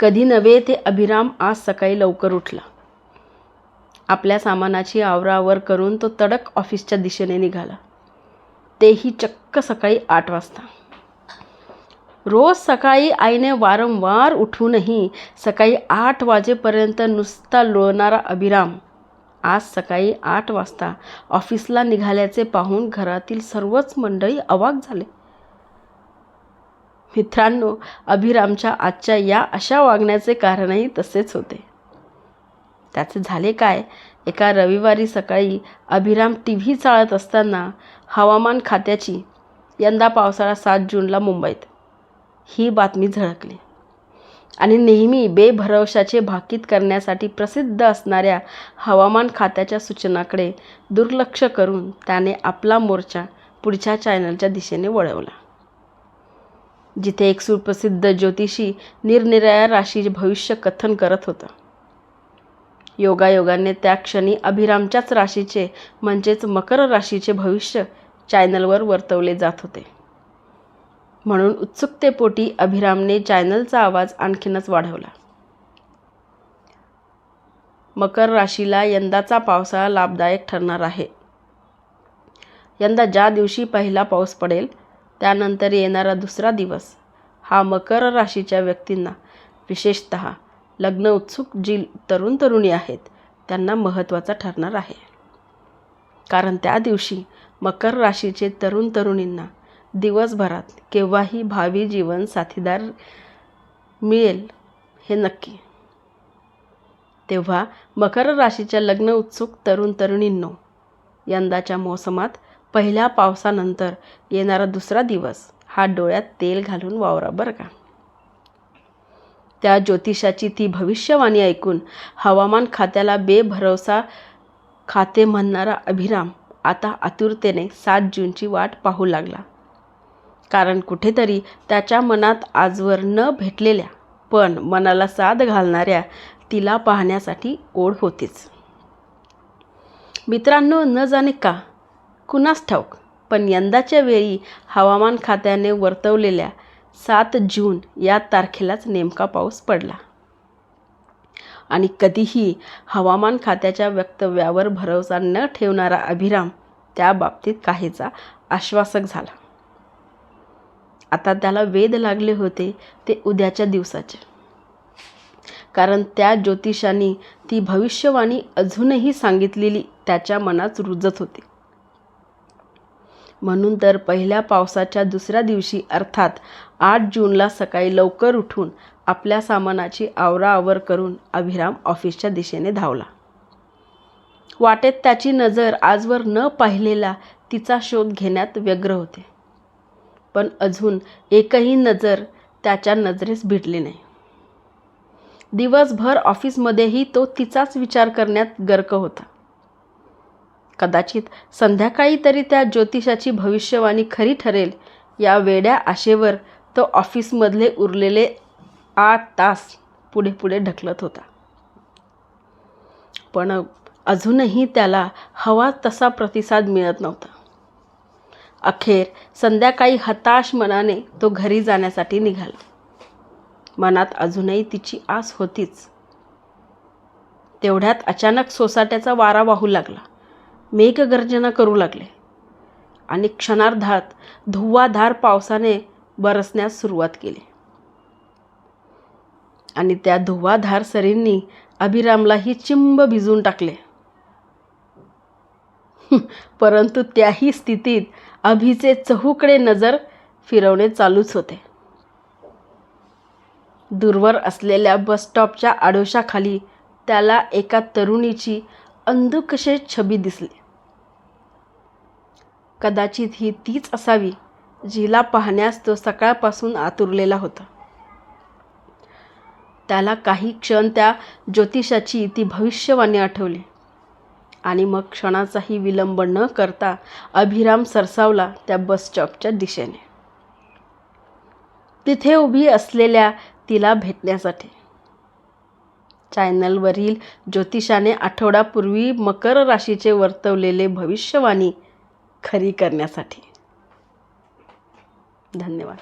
कधी नव्हे ते अभिराम आज सकाळी लवकर उठला. आपल्या सामानाची आवरावर करून तो तडक ऑफिसच्या दिशेने निघाला. तेही चक्क सकाळी आठ वाजता. रोज सकाळी आईने वारंवार उठूनही सकाळी आठ वाजेपर्यंत नुसता लोळणारा अभिराम आज सकाळी आठ वाजता ऑफिसला निघाल्याचे पाहून घरातील सर्वच मंडळी अवाक झाले. मित्रांनो अभिरामच्या आजच्या या अशा वागण्याचे कारणही तसेच होते. त्याचे झाले काय? एका रविवारी सकाळी अभिराम टी व्ही चाळत असताना हवामान खात्याची यंदा पावसाळा सात जूनला मुंबईत. ही बातमी झळकली. आणि नेहमी बेभरवशाचे भाकीत करण्यासाठी प्रसिद्ध असणाऱ्या हवामान खात्याच्या सूचनाकडे दुर्लक्ष करून त्याने आपला मोर्चा पुढच्या चॅनलच्या दिशेने वळवला. जिथे एक सुप्रसिद्ध ज्योतिषी निरनिराळ्या राशीचे भविष्य कथन करत होता. योगायोगाने त्या क्षणी अभिरामच्याच राशीचे म्हणजेच मकर राशीचे भविष्य चॅनलवर वर्तवले जात होते. म्हणून उत्सुकतेपोटी अभिरामने चॅनलचा आवाज आणखीनच वाढवला. मकर राशीला यंदाचा पावसाळा लाभदायक ठरणार आहे. यंदा ज्या दिवशी पहिला पाऊस पडेल त्यानंतर येणारा दुसरा दिवस. हा मकर राशीच्या व्यक्तींना विशेषत लग्न उत्सुक जी तरुण तरुणी आहेत त्यांना महत्त्वाचा ठरणार आहे. कारण त्या दिवशी मकर राशीचे तरुण तरुणींना दिवसभरात केव्हाही भावी जीवन साथीदार मिळेल हे नक्की. तेव्हा मकर राशीच्या लग्न उत्सुक तरुण तरुणींनो यंदाच्या मोसमात पहिल्या पावसानंतर येणारा दुसरा दिवस हा डोळ्यात तेल घालून वावरा बरं का? त्या ज्योतिषाची ती भविष्यवाणी ऐकून हवामान खात्याला बेभरवसा खाते म्हणणारा अभिराम आता आतुरतेने सात जूनची वाट पाहू लागला. कारण कुठेतरी त्याच्या मनात आजवर न भेटलेल्या पण मनाला साथ घालणाऱ्या तिला पाहण्यासाठी ओढ होतीच. मित्रांनो न जाणे का कुणास ठाऊक पण यंदाच्या वेळी हवामान खात्याने वर्तवलेल्या सात जून या तारखेलाच नेमका पाऊस पडला. आणि कधीही हवामान खात्याच्या वक्तव्यावर भरोसा न ठेवणारा अभिराम त्या बाबतीत काहीचा आश्वासक झाला. आता त्याला वेद लागले होते ते उद्याच्या दिवसाचे. कारण त्या ज्योतिषांनी ती भविष्यवाणी अजूनही सांगितलेली त्याच्या मनात रुजत होती. म्हणून तर पहिल्या पावसाच्या दुसऱ्या दिवशी अर्थात आठ जूनला सकाळी लवकर उठून आपल्या सामानाची आवराआवर करून अभिराम ऑफिसच्या दिशेने धावला. वाटेत त्याची नजर आजवर न पाहिलेला तिचा शोध घेण्यात व्यग्र होते. पण अजून एकही नजर त्याच्या नजरेस भिडली नाही. दिवसभर ऑफिसमध्येही तो तिचाच विचार करण्यात गर्क होता. कदाचित संध्याकाळी तरी त्या ज्योतिषाची भविष्यवाणी खरी ठरेल. या वेड्या आशेवर तो ऑफिसमधले उरलेले आठ तास पुढे पुढे ढकलत होता. पण अजूनही त्याला हवा तसा प्रतिसाद मिळत नव्हता. अखेर संध्याकाळी हताश मनाने तो घरी जाण्यासाठी निघाला. मनात अजूनही तिची आस होतीच. तेवढ्यात अचानक सोसाट्याचा वारा वाहू लागला. मेघगर्जना करू लागले. आणि क्षणार्धात धुव्वाधार पावसाने बरसण्यास सुरुवात केली. आणि त्या धुव्वाधार सरींनी अभिरामलाही चिंब भिजून टाकले. परंतु त्याही स्थितीत अभिचे चहूकडे नजर फिरवणे चालूच होते. दूरवर असलेल्या बसस्टॉपच्या आडोशाखाली त्याला एका तरुणीची अंधुकशे छबी दिसली. कदाचित ही तीच असावी जिला पाहण्यास तो सकाळपासून आतुरलेला होता. त्याला काही क्षण त्या ज्योतिषाची ती भविष्यवाणी आठवली. आणि मग क्षणाचाही विलंब न करता अभिराम सरसावला त्या बसस्टॉपच्या दिशेने. तिथे उभी असलेल्या तिला भेटण्यासाठी. चॅनलवरील ज्योतिषाने आठवडापूर्वी मकर राशीचे वर्तवलेले भविष्यवाणी खरी करण्यासाठी. धन्यवाद.